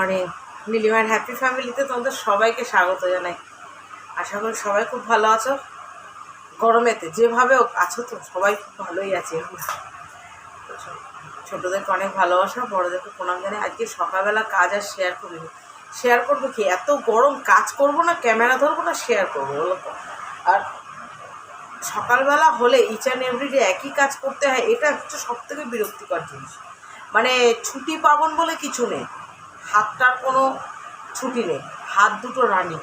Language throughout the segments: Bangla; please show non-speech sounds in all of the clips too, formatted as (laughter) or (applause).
মর্নিং নীলিমার হ্যাপি ফ্যামিলিতে তোমাদের সবাইকে স্বাগত জানাই। আশা করি সবাই খুব ভালো আছো। গরমেতে যেভাবে আছো তো, সবাই খুব ভালোই আছে ছোটোদেরকে অনেক ভালোবাসা, বড়োদেরকে প্রণাম জানাই আজকে সকালবেলা কাজ আর শেয়ার করিনি শেয়ার করব কি? এত গরম কাজ করব না ক্যামেরা ধরবো না শেয়ার করব, বলো তো? আর সকালবেলা হলে ইচ অ্যান্ড এভরিডে একই কাজ করতে হয়, এটা হচ্ছে সব থেকে বিরক্তিকর জিনিস। মানে ছুটি পাবন বলে কিছু নেই। হাতটার কোনো ছুটি নেই, হাত দুটো রানি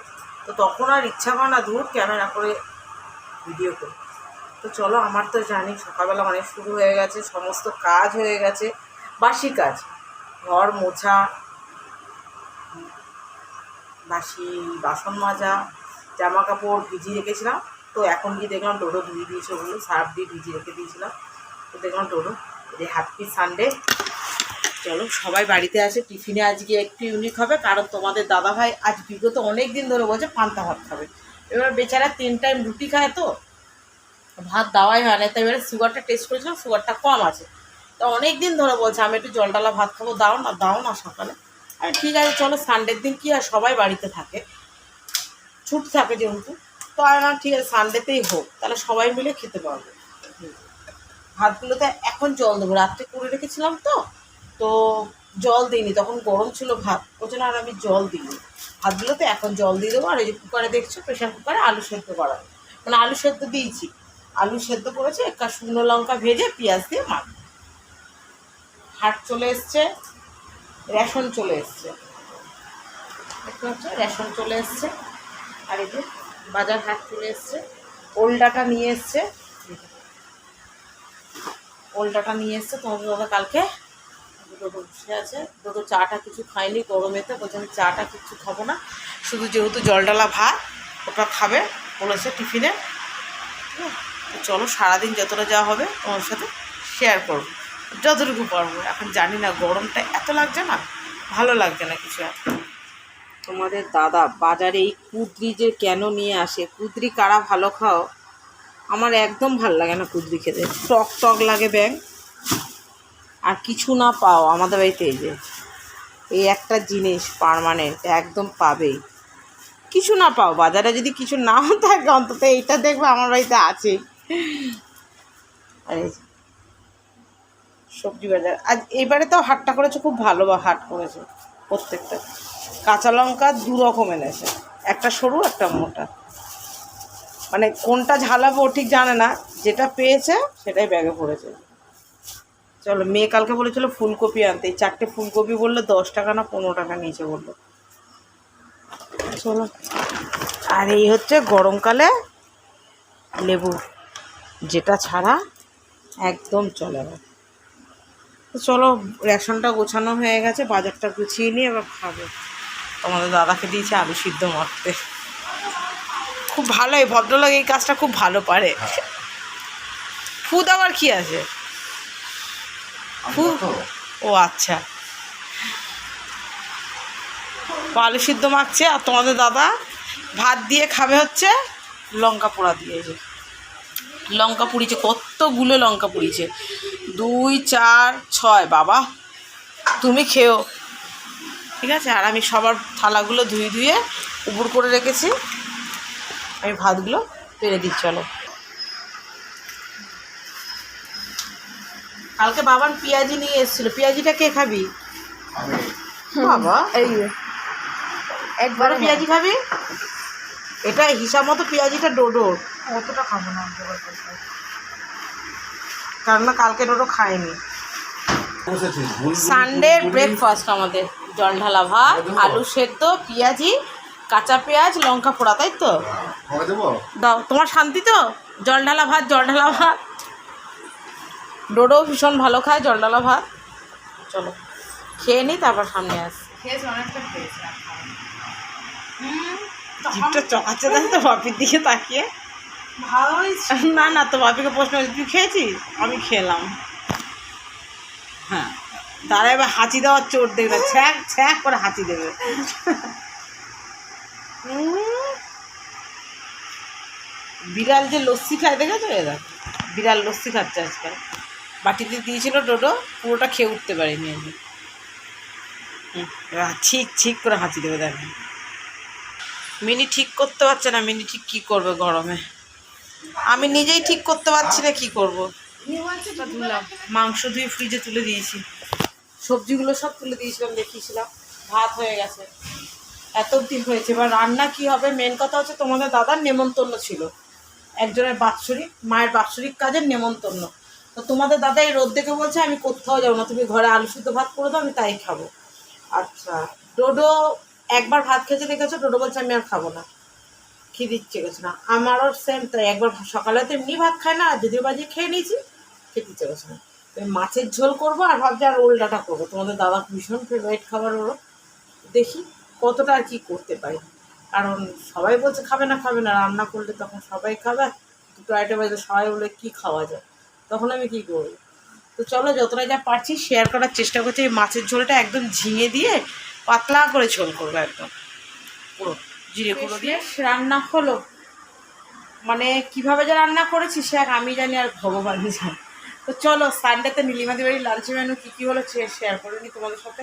তো তখন আর ইচ্ছা করে না দূর ক্যামেরা করে ভিডিও করি তো চলো, আমার তো জানি সকালবেলা অনেক শুরু হয়ে গেছে, সমস্ত কাজ হয়ে গেছে, বাসি কাজ। ঘর মোছা, বাসি, বাসন মাজা জামা কাপড় ভিজিয়ে রেখেছিলাম। তো এখন গিয়ে দেখলাম ডোডো ধুয়ে দিয়েছে ওগুলো সার্ফ দিয়ে ভিজিয়ে রেখে দিয়েছিলাম। তো দেখলাম ডোডো যে হ্যাপি সানডে চলো, সবাই বাড়িতে আছে টিফিনে আজকে একটু ইউনিক হবে, কারণ তোমাদের দাদা ভাই আজ বিগত অনেক দিন ধরে বলছে পান্তা ভাত খাবে। এবার বেচারা তিন টাইম রুটি খায় তো, ভাত দেওয়াই হয় না, তাই এবারে সুগারটা টেস্ট করেছিলাম সুগারটা কম আছে। তো অনেক দিন ধরে বলছে, আমি একটু জলডালা ভাত খাব, দাও না দাও না সকালে। আর ঠিক আছে, চলো সানডের দিন কি আর সবাই বাড়িতে থাকে। ছুটি থাকে যেহেতু, তো না, ঠিক আছে সানডেতেই হোক, তাহলে সবাই মিলে খেতে পারব। ভাতগুলোতে এখন জল দেবো, রাত্রে করে রেখেছিলাম তো তো জল দিইনি, তখন গরম ছিল ভাত। ওই জন্য আর আমি জল দিইনি। ভাতগুলোতে এখন জল দিয়ে দেবো, আর এই যে কুকারে দেখছ প্রেশার কুকারে আলু সেদ্ধ করা। মানে আলু সেদ্ধ দিয়েছি। আলু সেদ্ধ করেছে, একটা শুকনো লঙ্কা ভেজে পেঁয়াজ দিয়ে মাখ হাট চলে এসছে, রেশন চলে এসছে। রেশন চলে এসছে। আর এই যে বাজার হাট চলে এসছে। ওলডাটা নিয়ে এসছে। ওলডাটা নিয়ে এসছে তোমাদের দাদা কালকে। দুটো বসে আছে। দুটো চাটা কিছু খাইনি, গরমেতে। বলছে, আমি চাটা কিছু খাব না। শুধু যেহেতু জলডালা ভাত, ওটা খাবে। বলেছে টিফিনে। চলো, সারাদিন যতটা যা হবে, তোমার সাথে শেয়ার করব। যতটুকু পারব। এখন জানি না, গরমটা এত লাগছে না? ভালো লাগছে না কিছু আর। তোমাদের দাদা, বাজারে এই কুদরি যে কেন নিয়ে আসে? কুদরি কারা ভালো খাও? আমার একদম ভালো লাগে না কুদরি খেতে। টক টক লাগে ব্যাং। আর কিছু না পাও আমাদের বাড়িতে এই যে, এই একটা জিনিস পারমানেন্ট একদম পাবেই। কিছু না পাও, বাজারে যদি কিছু নাও (laughs) থাকে, অন্তত এইটা দেখবে আমার বাড়িতে আছে। আর সবজি বাজার। আজ এইবারে তো হাটটা করেছে, খুব ভালো বা হাট করেছে প্রত্যেকটা। কাঁচা লঙ্কা দু রকম এনেছে, একটা সরু, একটা মোটা। মানে কোনটা ঝালাবো ঠিক জানে না, যেটা পেয়েছে সেটাই ব্যাগে পড়েছে। চলো মেয়ে কালকে বলেছিল ফুলকপি আনতে। এই চারটে ফুলকপি বললে দশ টাকা না পনেরো টাকা নিয়েছে বলল। চলো। আর এই হচ্ছে গরমকালে লেবু যেটা ছাড়া একদম চলে না। তো চলো রেশনটা গোছানো হয়ে গেছে বাজারটা গুছিয়ে নিয়ে এবার খাব। তোমাদের দাদাকে দিয়েছে আলু সিদ্ধ মারতে খুব ভালো এই ভদ্রলোক এই কাজটা খুব ভালো পারে। ফুদ আবার কি আছে? ও আচ্ছা। আলু সিদ্ধ মাখছে আর তোমাদের দাদা ভাত দিয়ে খাবে হচ্ছে লঙ্কা পোড়া দিয়ে যে। লঙ্কা পুড়িছে কতগুলো লঙ্কা পুড়িছে দুই, চার, ছয়, বাবা। তুমি খেও। ঠিক আছে? আর আমি সবার থালাগুলো ধুয়ে ধুয়ে উপর করে রেখেছি। আমি ভাতগুলো পেরে দিই, চলো। কালকে বাবান পেঁয়াজি নিয়ে এসেছিল। পেঁয়াজিটা কে খাবি? বাবা। এই একবারে পেঁয়াজি খাবি? এটা হিসাব মতো পেঁয়াজিটা ডোডোর অতটা খাব না কারণ না কালকে ডোডো খায়নি সানডের ব্রেকফাস্ট আমাদের। জল ঢালা ভাত আলু সেদ্ধ পেঁয়াজি কাঁচা পেঁয়াজ লঙ্কা পোড়া তাই তো? দাও। তোমার শান্তি তো? জল ঢালা ভাত জল ঢালা ভাত। ডোডো ভীষণ ভালো খায় জলডালা ভাত। চলো খেয়ে নিই তারপর সামনে আস। জিপটা চকাচ্ছে তো বাপির দিকে তাকিয়ে। না না তো বাপিকে প্রশ্ন তুই খেয়েছিস? আমি খেলাম। হ্যাঁ তারা এবার হাঁচি দেওয়ার চোট দেখবে ছ্যাক ছ্যাক করে হাঁচি দেবে। বিড়াল যে লস্যি খায় দেখেছ এরা? বিড়াল লস্যি খাচ্ছে আজকাল। বাটিতে দিয়েছিল ডোডো, পুরোটা খেয়ে উঠতে পারিনি আমি। ঠিক ঠিক করে হাঁচি দেবে দেখেন মিনি ঠিক করতে পারছে না, মিনি ঠিক কী করবে গরমে? আমি নিজেই ঠিক করতে পারছি না, কী করব? মাংস ধুয়ে ফ্রিজে তুলে দিয়েছি। সবজিগুলো সব তুলে দিয়েছিলাম, দেখিয়েছিলাম। ভাত হয়ে গেছে। এত দিন হয়েছে, এবার রান্না কি হবে? মেন কথা হচ্ছে তোমাদের দাদার নেমন্তন্ন ছিল। একজনের বাৎসরিক, মায়ের বাৎসরিক কাজের নেমন্তন্ন। তো তোমাদের দাদা এই রোদ দেখে বলছে, আমি কোথাও যাব না। তুমি ঘরে আলু সিদ্ধ ভাত করে দাও, আমি তাই খাব। আচ্ছা ডোডো একবার ভাত খেতে দেখেছ? ডোডো বলছে, আমি আর খাব না। খিদে ইচ্ছে গেছে না। আমারও সেম তাই, একবার সকালে তো এমনি ভাত খায় না, আর যদিও বাজে খেয়ে নিয়েছি, খেতে ইচ্ছে গেছে না। মাছের ঝোল করব আর ভাবছি আর ওল ডাটা করব। তোমাদের দাদা ভীষণ ফেভারিট খাবার ওরও। দেখি কতটা আর কি করতে পারি। কারণ সবাই বলছে, খাবে না খাবে না। রান্না করলে তখন সবাই খাবে। দুটো আইটেম আছে, সবাই বলে, কী খাওয়া যায়? তখন আমি কী করব? তো চলো যতটা যা পারছি শেয়ার করার চেষ্টা করছি। এই মাছের ঝোলটা একদম ঝিঙে দিয়ে পাতলা করে ঝোল করব একদম। পুরো জিরে গুঁড়ো দিয়ে। রান্না হলো। মানে কীভাবে যে রান্না করেছি সে এক আমি জানি আর ভগবানই জানে। তো চলো সানডেতে নীলিমাদি বাড়ির লাঞ্চ মেনু কী কী হলো সে শেয়ার করে নিই তোমাদের সাথে।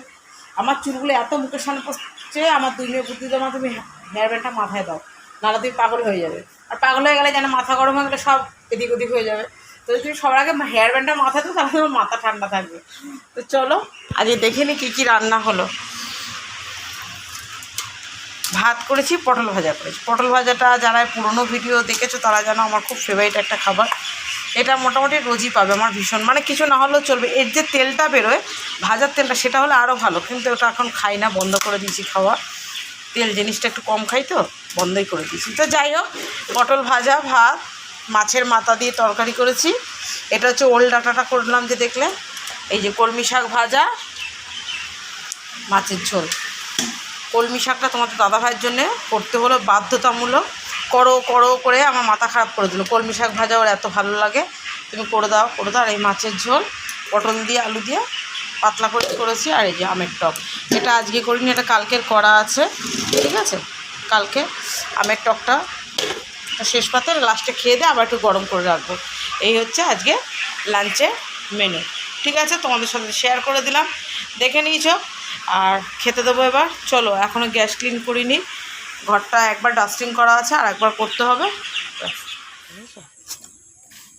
আমার চুলগুলো এত মুখের সামনে পড়ছে আমার দুই মেয়ে বুদ্ধি জমা তুমি হেয়ার ব্যান্ডটা মাথায় দাও। নাহলে তুমি পাগল হয়ে যাবে। আর পাগল হয়ে গেলে যেন মাথা গরম হয়ে গেলে সব এদিক ওদিক হয়ে যাবে। তো তুমি সবার আগে হেয়ার ব্যান্ডটা মাথায় দাও, তাহলে তোমার মাথা ঠান্ডা থাকবে। তো চলো, আজকে দেখে নি কী কী রান্না হলো। ভাত করেছি, পটল ভাজা করেছি। পটল ভাজাটা যারা পুরনো ভিডিও দেখেছ, তারা জানো আমার খুব ফেভারিট একটা খাবার। এটা মোটামুটি রোজই পাবে আমার ভীষণ। মানে কিছু না হলেও চলবে। এর যে তেলটা বেরোয়, ভাজার তেলটা, সেটা হলে আরও ভালো। কিন্তু ওটা এখন খাই না, বন্ধ করে দিয়েছি খাওয়া। তেল জিনিসটা একটু কম খাই তো, বন্ধই করে দিয়েছি। তো যাই হোক, পটল ভাজা, ভাত মাছের মাথা দিয়ে তরকারি করেছি। এটা হচ্ছে ওল ডাটাটা করলাম যে দেখলে এই যে কলমি শাক ভাজা, মাছের ঝোল। কলমি শাকটা তোমাদের দাদা ভাইয়ের জন্যে করতে হলো, বাধ্যতামূলক। করো করো করে আমার মাথা খারাপ করে দিল। কলমি শাক ভাজা ওর এত ভালো লাগে। তুমি করে দাও করে দাও। আর এই মাছের ঝোল, পটল দিয়ে, আলু দিয়ে পাতলা করে করেছি। আর এই যে আমের টক। এটা আজকে করিনি, এটা কালকের করা আছে। ঠিক আছে? কালকে আমের টকটা এটা শেষ পাতে লাস্টে খেয়ে দিয়ে আবার একটু গরম করে রাখব। এই হচ্ছে আজকে লাঞ্চের মেনু ঠিক আছে? তোমাদের সাথে শেয়ার করে দিলাম। দেখে নিয়েছো? আর খেতে দেবো এবার। চলো এখনও গ্যাস ক্লিন করিনি। ঘরটা একবার ডাস্টিং করা আছে, আর একবার করতে হবে?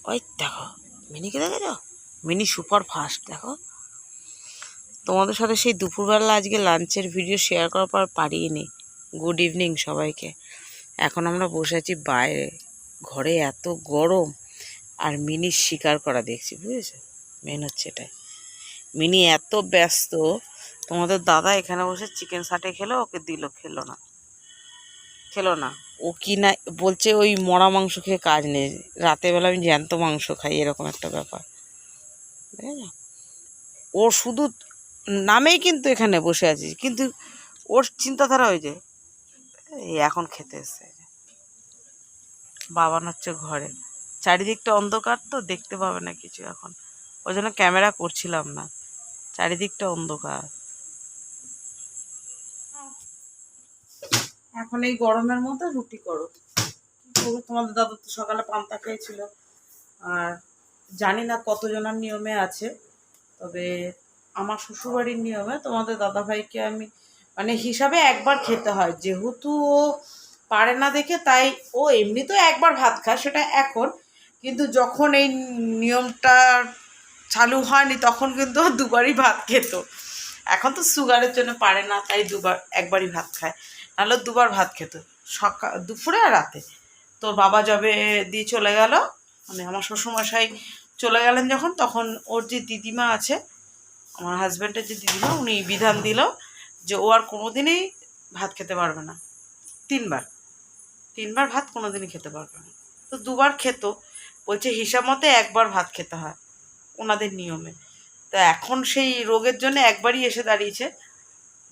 ওই দেখো মিনিকে দেখেছ? মিনি সুপার ফাস্ট দেখো। তোমাদের সাথে সেই দুপুরবেলা আজকে লাঞ্চের ভিডিও শেয়ার করার পর পারিয়ে পারিনি। গুড ইভিনিং সবাইকে। এখন আমরা বসে আছি বাইরে। ঘরে এত গরম, আর মিনি শিকার করা দেখছি, বুঝেছ? মেন হচ্ছে এটাই। মিনি এত ব্যস্ত, তোমাদের দাদা এখানে বসে চিকেন সাটে খেলো, ওকে দিল, খেলো না। খেলো না। ও কি না, বলছে ওই মরা মাংস খেয়ে কাজ নেই। বেলা আমি জ্যান্ত মাংস খাই, এরকম একটা ব্যাপার। ও শুধু নামেই কিন্তু এখানে বসে আছি কিন্তু ওর চিন্তাধারা যে এই এখন খেতে এসছে বাবান হচ্ছে ঘরে। চারিদিকটা অন্ধকার তো, দেখতে পাবে না কিছু এখন। ওই জন্য ক্যামেরা করছিলাম না। চারিদিকটা অন্ধকার। এখন এই গরমের মধ্যে রুটি করো। তোমাদের দাদা তো সকালে পান্তা খেয়েছিল। আর জানি না কতজনের নিয়মে আছে, তবে আমার শ্বশুরবাড়ির নিয়মে তোমাদের দাদাভাইকে আমি মানে হিসাবে একবার খেতে হয়। যেহেতু ও পারে না দেখে, তাই ও এমনি তো একবার ভাত খায়, সেটা এখন। কিন্তু যখন এই নিয়মটা চালু হয়নি, তখন কিন্তু ও দুবারই ভাত খেত। এখন তো সুগারের জন্য পারে না, তাই দুবার, একবারই ভাত খায়। নাহলে দুবার ভাত খেত, সকাল, দুপুরে আর রাতে। তোর বাবা যবে দিয়ে চলে গেল মানে আমার শ্বশুরমশাই চলে গেলেন যখন, তখন ওর যে দিদিমা আছে, আমার হাজব্যান্ডের যে দিদিমা, উনি বিধান দিল। যে ও আর কোনো কোনোদিনই ভাত খেতে পারবে না। তিনবার। তিনবার ভাত কোনোদিনই খেতে পারবে না। তো দুবার খেত। বলছে, হিসাব মতে একবার ভাত খেতে হয় ওনাদের নিয়মে। তো এখন সেই রোগের জন্য একবারই এসে দাঁড়িয়েছে।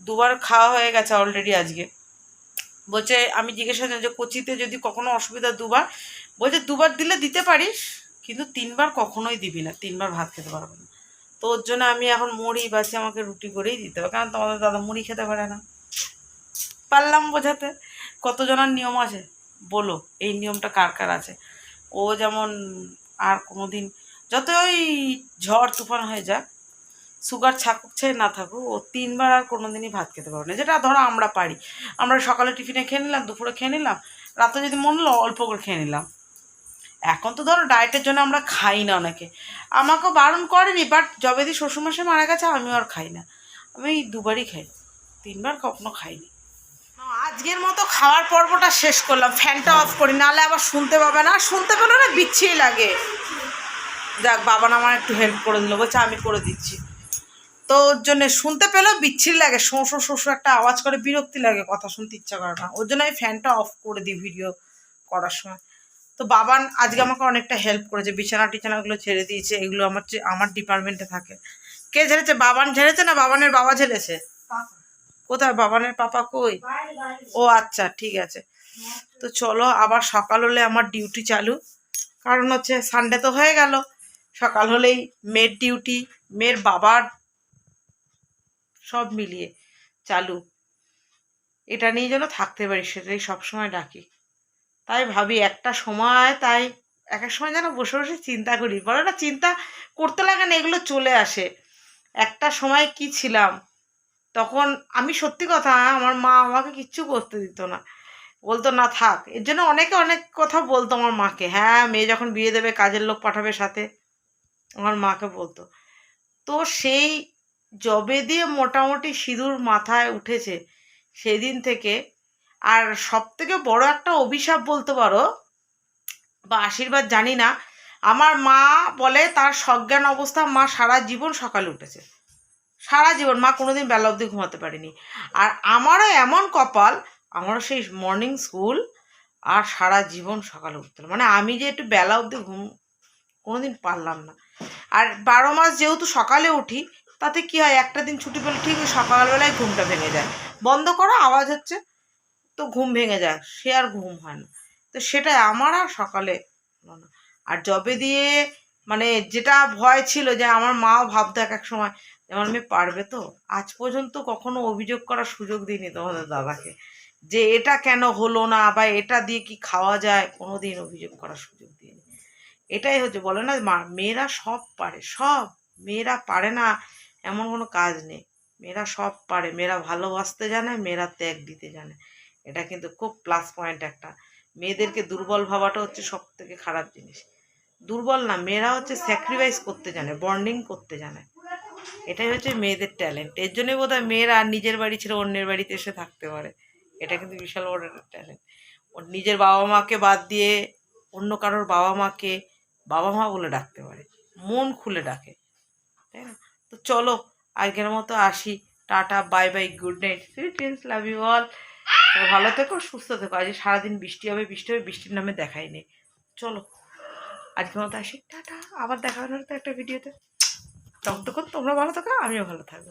দুবার খাওয়া হয়ে গেছে অলরেডি আজকে। বলছে, আমি জিজ্ঞাসা যে কোচিতে যদি কখনো অসুবিধা দুবার? বলছে, দুবার দিলে দিতে পারিস, কিন্তু তিনবার কখনোই দিবি না। তিনবার ভাত খেতে পারবে না। তো ওর জন্য আমি এখন মুড়ি বাসি আমাকে রুটি করেই দিতে হবে। কারণ তোমাদের দাদা মুড়ি খেতে পারে না। পারলাম বোঝাতে। কতজনের নিয়ম আছে? বলো, এই নিয়মটা কার কার আছে? ও যেমন আর কোনো দিন যতই ঝড় তুফান হয়ে যাক, সুগার থাকুক চাই না থাকুক, ও তিনবার আর কোনো দিনই ভাত খেতে পারবে না। যেটা ধরো আমরা পারি। আমরা সকালে টিফিনে খেয়ে নিলাম, দুপুরে খেয়ে নিলাম, রাতে যদি মন হলো অল্প করে খেয়ে নিলাম। এখন তো ধরো ডায়েটের জন্য আমরা খাই না অনেকে। আমাকেও বারণ করেনি বাট যবে দি শ্বশুরমশাই মারা গেছে আমিও আর খাই না। আমি দুবারই খাই তিনবার কখনো খাইনি। আজকের মতো খাওয়ার পর্বটা শেষ করলাম। ফ্যানটা অফ করি নাহলে আবার শুনতে পাবে না। আর শুনতে পেলে না বিচ্ছিরি লাগে। যাক বাবা না আমার একটু হেল্প করে দিল বলছে আমি করে দিচ্ছি। তো ওর জন্যে শুনতে পেলেও বিচ্ছিরি লাগে। শোঁ শোঁ একটা আওয়াজ করে বিরক্তি লাগে কথা শুনতে ইচ্ছা করে না। ওর জন্য আমি ফ্যানটা অফ করে দিই ভিডিও করার সময়। তো বাবান আজকে আমাকে অনেকটা হেল্প করেছে, বিছানা টিছানাগুলো ছেড়ে দিয়েছে, এগুলো আমার আমার ডিপার্টমেন্টে থাকে। কে ঝেড়েছে বাবান ঝেড়েছে না বাবানের বাবা ঝেড়েছে কোথায়? বাবানের পাপা কই? ও আচ্ছা ঠিক আছে। তো চলো, আবার সকাল হলে আমার ডিউটি চালু। কারণ হচ্ছে সানডে তো হয়ে গেল। সকাল হলেই মেয়ের ডিউটি মেয়ের বাবার সব মিলিয়ে চালু। এটা নিয়ে যেন থাকতে পারি, সেটাই সবসময় ডাকি তাই ভাবি একটা সময় তাই এক এক সময় যেন বসে বসে চিন্তা করি। বলে না, চিন্তা করতে লাগে না, এগুলো চলে আসে। একটা সময় কি ছিলাম? তখন আমি সত্যি কথা, আমার মা আমাকে কিচ্ছু করতে দিত না। বলতো, না থাক। এর জন্য অনেকে অনেক কথা বলতো আমার মাকে। হ্যাঁ মেয়ে যখন বিয়ে দেবে, কাজের লোক পাঠাবে সাথে, আমার মাকে বলতো। তো সেই জবে দিয়ে মোটামুটি সিঁদুর মাথায় উঠেছে। সেদিন থেকে আর সব থেকে বড় একটা অভিশাপ বলতে পারো বা আশীর্বাদ জানি না, আমার মা বলে তার সজ্ঞান অবস্থা, মা সারা জীবন সকালে উঠেছে। সারা জীবন, মা কোনোদিন বেলা অবধি ঘুমাতে পারেনি। আর আমারও এমন কপাল, আমারও সেই মর্নিং স্কুল আর সারা জীবন সকালে উঠতে। মানে আমি যে একটু বেলা অবধি ঘুম, কোনোদিন পারলাম না। আর বারো মাস যেহেতু সকালে উঠি, তাতে কি হয়, একটা দিন ছুটি পেলে ঠিক সকালবেলায় ঘুমটা ভেঙে যায়। বন্ধ করো, আওয়াজ হচ্ছে। তো ঘুম ভেঙে যায়, সে আর ঘুম হয় না। তো সেটাই আমার আর সকালে না। আর জবে দিয়ে মানে যেটা ভয় ছিল যে আমার মাও ভাবতো এক এক সময় যে আমার মেয়ে পারবে তো? আজ পর্যন্ত কখনো অভিযোগ করার সুযোগ দিইনি তোমাদের দাদাকে। যে এটা কেন হলো না বা এটা দিয়ে কি খাওয়া যায় কোনো দিন অভিযোগ করার সুযোগ দিইনি। এটাই হচ্ছে, বলে না মেয়েরা সব পারে, সব। মেয়েরা পারে না, এমন কোনো কাজ নেই। মেয়েরা সব পারে, মেয়েরা ভালোবাসতে জানে, মেয়েরা ত্যাগ দিতে জানে। এটা কিন্তু খুব প্লাস পয়েন্ট একটা। মেয়েদেরকে দুর্বল ভাবাটা হচ্ছে সব থেকে খারাপ জিনিস। দুর্বল না, মেয়েরা হচ্ছে স্যাক্রিফাইস করতে জানে বন্ডিং করতে জানে। এটাই হচ্ছে মেয়েদের ট্যালেন্ট এর জন্যই বোধ হয় মেয়েরা নিজের বাড়ি ছেড়ে অন্যের বাড়িতে এসে থাকতে পারে। এটা কিন্তু বিশাল বড় ট্যালেন্ট ওর নিজের বাবা মাকে বাদ দিয়ে অন্য কারোর বাবা মাকে বাবা মা বলে ডাকতে পারে। মন খুলে ডাকে। তাই না? তো চলো আজকের মতো আসি। Tata bye bye good night sweet love you all ভালো থেকো, সুস্থ থেকো। আজ সারাদিন বৃষ্টি হবে বৃষ্টি হবে, বৃষ্টির নামে দেখাই নেই। চলো আজকে মতো আসি। টাটা, আবার দেখা হবে একটা ভিডিওতে। তখন তোমরা ভালো থাকো, আমিও ভালো থাকব।